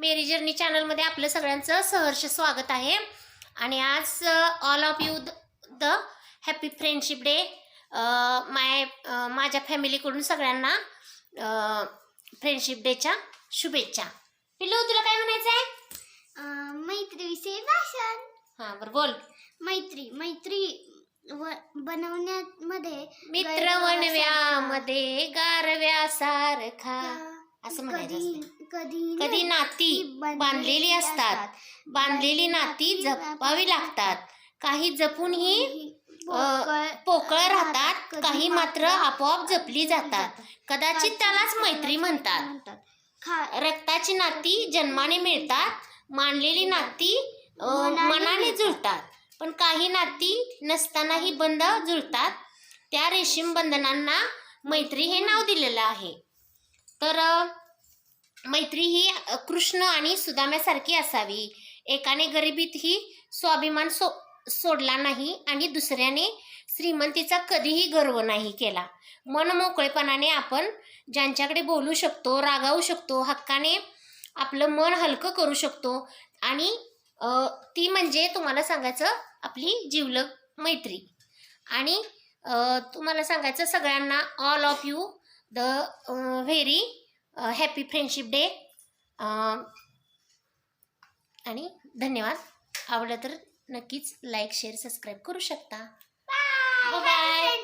मेरी journey चॅनलमध्ये आपलं सगळ्यांचं सहर्ष स्वागत आहे. आणि आज all of you the happy friendship day my माझ्या फॅमिलीकडून सगळ्यांना फ्रेंडशिप डेच्या शुभेच्छा. पिल्लू तुला काय म्हणायचं आहे मैत्रीविषयी भाषण हां बरं बोल. मैत्री मैत्री व बनवण्यामध्ये मित्र वनव्यामध्ये गारव्यासारखा असं म्हणायचं कधी कधी नाती बांधलेली असतात. बांधलेली नाती जपावी लागतात. काही जपूनही पोकळ- पोकळ राहतात. काही मात्र आपोआप जपली जातात. कदाचित त्यालाच मैत्री म्हणतात. रक्ताची नाती जन्माने मिळतात. मानलेली नाती मनाने जुळतात. पण काही नाती नसतानाही बंध जुळतात. त्या रेशीम बंधनांना मैत्री हे नाव दिलेलं आहे. तर मैत्री ही कृष्ण आणि सुदाम्यासारखी असावी. एकाने गरिबीतही स्वाभिमान सो सोडला नाही आणि दुसऱ्याने श्रीमंतीचा कधीही गर्व नाही केला. मन मोकळेपणाने आपण ज्यांच्याकडे बोलू शकतो रागावू शकतो हक्काने आपलं मन हलकं करू शकतो आणि ती म्हणजे तुम्हाला सांगायचं आपली जिवलग मैत्री. आणि तुम्हाला सांगायचं सगळ्यांना all of you the very happy friendship day आणि धन्यवाद. आवडलं तर नक्कीच लाईक शेअर सबस्क्राईब करू शकता. बाय